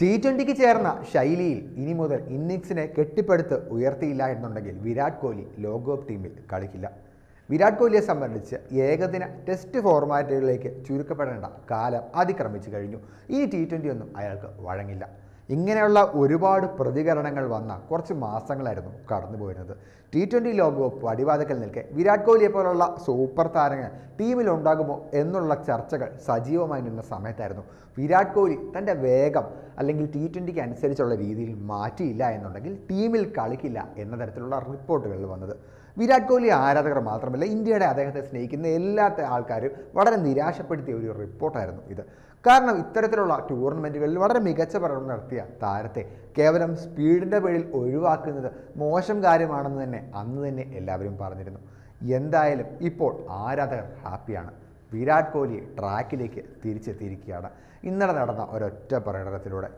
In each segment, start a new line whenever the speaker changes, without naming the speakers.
T ട്വന്റിക്ക് ചേർന്ന ശൈലിയിൽ ഇനി മുതൽ ഇന്നിങ്സിനെ കെട്ടിപ്പടുത്ത് ഉയർത്തിയില്ല എന്നുണ്ടെങ്കിൽ വിരാട് കോഹ്ലി ലോകകപ്പ് ടീമിൽ കളിക്കില്ല. വിരാട് കോഹ്ലിയെ സംബന്ധിച്ച് ഏകദിന ടെസ്റ്റ് ഫോർമാറ്റുകളിലേക്ക് ചുരുക്കപ്പെടേണ്ട കാലം അതിക്രമിച്ചു കഴിഞ്ഞു. ഈ ടി ട്വന്റി ഒന്നും അയാൾക്ക് വഴങ്ങില്ല. ഇങ്ങനെയുള്ള ഒരുപാട് പ്രതികരണങ്ങൾ വന്ന കുറച്ച് മാസങ്ങളായിരുന്നു കടന്നുപോയിരുന്നത് ടി ട്വന്റി ലോകകപ്പ് അടിവാദക്കൽ നിൽക്കെ വിരാട് കോഹ്ലിയെ പോലുള്ള സൂപ്പർ താരങ്ങൾ ടീമിലുണ്ടാകുമോ എന്നുള്ള ചർച്ചകൾ സജീവമായി നിന്ന സമയത്തായിരുന്നു. വിരാട് കോഹ്ലി തന്റെ വേഗം അല്ലെങ്കിൽ ടി ട്വന്റിക്ക് അനുസരിച്ചുള്ള രീതിയിൽ മാറ്റിയില്ല എന്നുണ്ടെങ്കിൽ ടീമിൽ കളിക്കില്ല എന്ന തരത്തിലുള്ള റിപ്പോർട്ടുകൾ വന്നത്. വിരാട് കോഹ്ലി ആരാധകർ മാത്രമല്ല ഇന്ത്യയുടെ അദ്ദേഹത്തെ സ്നേഹിക്കുന്ന എല്ലാ ആൾക്കാരും വളരെ നിരാശപ്പെടുത്തിയ ഒരു റിപ്പോർട്ടായിരുന്നു ഇത്. കാരണം ഇത്തരത്തിലുള്ള ടൂർണമെന്റുകളിൽ വളരെ മികച്ച പ്രകടനം നടത്തിയ താരത്തെ കേവലം സ്പീഡിന്റെ പേരിൽ ഒഴിവാക്കുന്നത് മോശം കാര്യമാണെന്ന് തന്നെ അന്ന് തന്നെ എല്ലാവരും പറഞ്ഞിരുന്നു. എന്തായാലും ഇപ്പോൾ ആരാധകർ ഹാപ്പിയാണ്. വിരാട് കോഹ്ലി ട്രാക്കിലേക്ക് തിരിച്ചെത്തിയിരിക്കുകയാണ്. ഇന്നലെ നടന്ന ഒരൊറ്റ പ്രകടനത്തിലൂടെ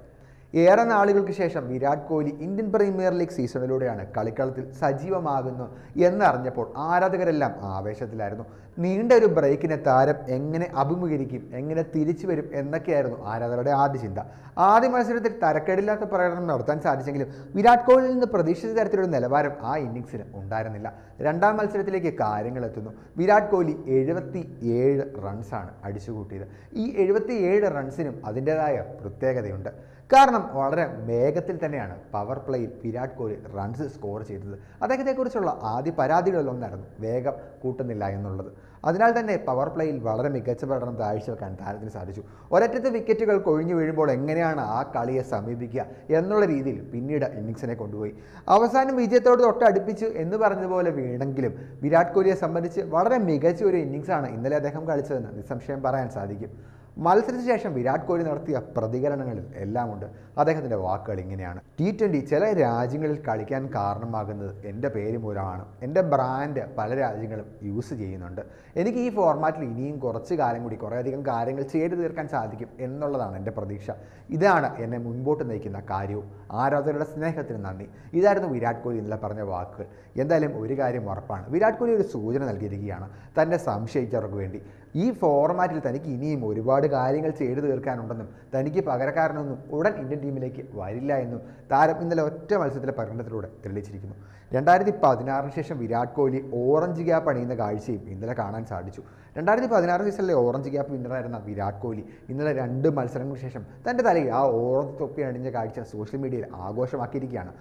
ഏറെ നാളുകൾക്ക് ശേഷം Virat Kohli Indian premier league സീസണിലൂടെയാണ് കളിക്കളത്തിൽ സജീവമാകുന്നു എന്നറിഞ്ഞപ്പോൾ ആരാധകരെല്ലാം ആവേശത്തിലായിരുന്നു. നീണ്ട ഒരു ബ്രേക്കിനെ താരം എങ്ങനെ അഭിമുഖീകരിക്കും എങ്ങനെ തിരിച്ചു വരും എന്നൊക്കെയായിരുന്നു ആരാധകരുടെ ആദ്യ ചിന്ത. ആദ്യ മത്സരത്തിൽ തരക്കേടില്ലാത്ത പ്രകടനം നടത്താൻ സാധിച്ചെങ്കിലും വിരാട് കോഹ്ലിയിൽ നിന്ന് പ്രതീക്ഷിച്ച തരത്തിലൊരു നിലവാരം ആ ഇന്നിങ്സിന് ഉണ്ടായിരുന്നില്ല. രണ്ടാം മത്സരത്തിലേക്ക് കാര്യങ്ങൾ എത്തുന്നു. വിരാട് കോഹ്ലി എഴുപത്തി ഏഴ് റൺസാണ് അടിച്ചുകൂട്ടിയത്. ഈ എഴുപത്തി ഏഴ് റൺസിനും അതിന്റെതായ പ്രത്യേകതയുണ്ട്. കാരണം വളരെ വേഗത്തിൽ തന്നെയാണ് പവർ പ്ലേയിൽ വിരാട് കോഹ്ലി റൺസ് സ്കോർ ചെയ്തത്. അദ്ദേഹത്തെക്കുറിച്ചുള്ള ആദ്യ പരാതികളിലൊന്നായിരുന്നു വേഗം കൂട്ടുന്നില്ല എന്നുള്ളത്. അതിനാൽ തന്നെ പവർ പ്ലേയിൽ വളരെ മികച്ച പ്രകടനം കാഴ്ചവെക്കാൻ താരത്തിന് സാധിച്ചു. ഒരറ്റത്തെ വിക്കറ്റുകൾ കൊഴിഞ്ഞു വീഴുമ്പോൾ എങ്ങനെയാണ് ആ കളിയെ സമീപിക്കുക എന്നുള്ള രീതിയിൽ പിന്നീട് ഇന്നിങ്സിനെ കൊണ്ടുപോയി. അവസാനം വിജയത്തോട് തൊട്ടടുപ്പിച്ചു എന്ന് പറഞ്ഞതുപോലെ വീണെങ്കിലും വിരാട് കോഹ്ലിയെ സംബന്ധിച്ച് വളരെ മികച്ച ഒരു ഇന്നിങ്സാണ് ഇന്നലെ അദ്ദേഹം കളിച്ചതെന്ന് നിസ്സംശയം പറയാൻ സാധിക്കും. മത്സരത്തിന് ശേഷം വിരാട് കോഹ്ലി നടത്തിയ പ്രതികരണങ്ങളിൽ എല്ലാം ഉണ്ട് അദ്ദേഹത്തിന്റെ വാക്കുകൾ ഇങ്ങനെയാണ്. ടി ട്വന്റി ചില രാജ്യങ്ങളിൽ കളിക്കാൻ കാരണമാകുന്നത് എന്റെ പേര് മൂലമാണ്. എന്റെ ബ്രാൻഡ് പല രാജ്യങ്ങളും യൂസ് ചെയ്യുന്നുണ്ട്. എനിക്ക് ഈ ഫോർമാറ്റിൽ ഇനിയും കുറച്ച് കാലം കൂടി കുറേയധികം കാര്യങ്ങൾ ചെയ്തു തീർക്കാൻ സാധിക്കും എന്നുള്ളതാണ് എന്റെ പ്രതീക്ഷ. ഇതാണ് എന്നെ മുൻപോട്ട് നയിക്കുന്ന കാര്യവും. ആരാധകരുടെ സ്നേഹത്തിന് നന്ദി. ഇതായിരുന്നു വിരാട് കോഹ്ലി ഇന്നലെ പറഞ്ഞ വാക്കുകൾ. എന്തായാലും ഒരു കാര്യം ഉറപ്പാണ്. വിരാട് കോഹ്ലി ഒരു സൂചന നൽകിയിരിക്കുകയാണ്. തന്നെ സംശയിച്ചവർക്ക് വേണ്ടി. ഈ ഫോർമാറ്റിൽ തനിക്ക് ഇനിയും ഒരുപാട് കാര്യങ്ങൾ ചെയ്തു തീർക്കാനുണ്ടെന്നും തനിക്ക് പകരക്കാരനൊന്നും ഉടൻ ഇന്ത്യൻ ടീമിലേക്ക് വരില്ല എന്നും താരം ഇന്നലെ ഒറ്റ മത്സരത്തിലെ പ്രകടനത്തിലൂടെ തെളിയിച്ചിരിക്കുന്നു. രണ്ടായിരത്തി പതിനാറിന് ശേഷം വിരാട് കോഹ്ലി ഓറഞ്ച് ഗ്യാപ്പ് അണിയുന്ന കാഴ്ചയും ഇന്നലെ കാണാൻ സാധിച്ചു. രണ്ടായിരത്തി പതിനാറ് സീസണിലെ ഓറഞ്ച് ഗ്യാപ്പ് വിന്നറായിരുന്ന വിരാട് കോഹ്ലി ഇന്നലെ രണ്ട് മത്സരങ്ങൾക്ക് ശേഷം തന്റെ തലയിൽ ആ ഓറഞ്ച് തൊപ്പി അണിഞ്ഞ കാഴ്ച സോഷ്യൽ മീഡിയയിൽ ആഘോഷമാക്കിയിരിക്കുകയാണ്.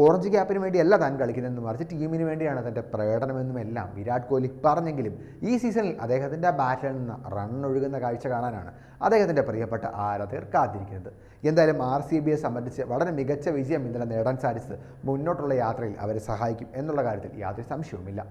ഓറഞ്ച് ക്യാപ്പിന് വേണ്ടിയല്ല താൻ കളിക്കുന്നതെന്ന് മറിച്ച് ടീമിന് വേണ്ടിയാണ് തന്റെ പ്രകടനമെന്നും എല്ലാം വിരാട് കോഹ്ലി പറഞ്ഞെങ്കിലും ഈ സീസണിൽ അദ്ദേഹത്തിന്റെ ബാറ്റിൽ നിന്ന് റൺ ഒഴുകുന്ന കാഴ്ച കാണാനാണ് അദ്ദേഹത്തിന്റെ പ്രിയപ്പെട്ട ആരാധകർ കാത്തിരിക്കുന്നത്. എന്തായാലും ആർ സി ബിയെ സംബന്ധിച്ച് വളരെ മികച്ച വിജയം ഇന്നലെ നേടാൻ സാധിച്ചത് മുന്നോട്ടുള്ള യാത്രയിൽ അവരെ സഹായിക്കും എന്നുള്ള കാര്യത്തിൽ യാതൊരു സംശയവുമില്ല.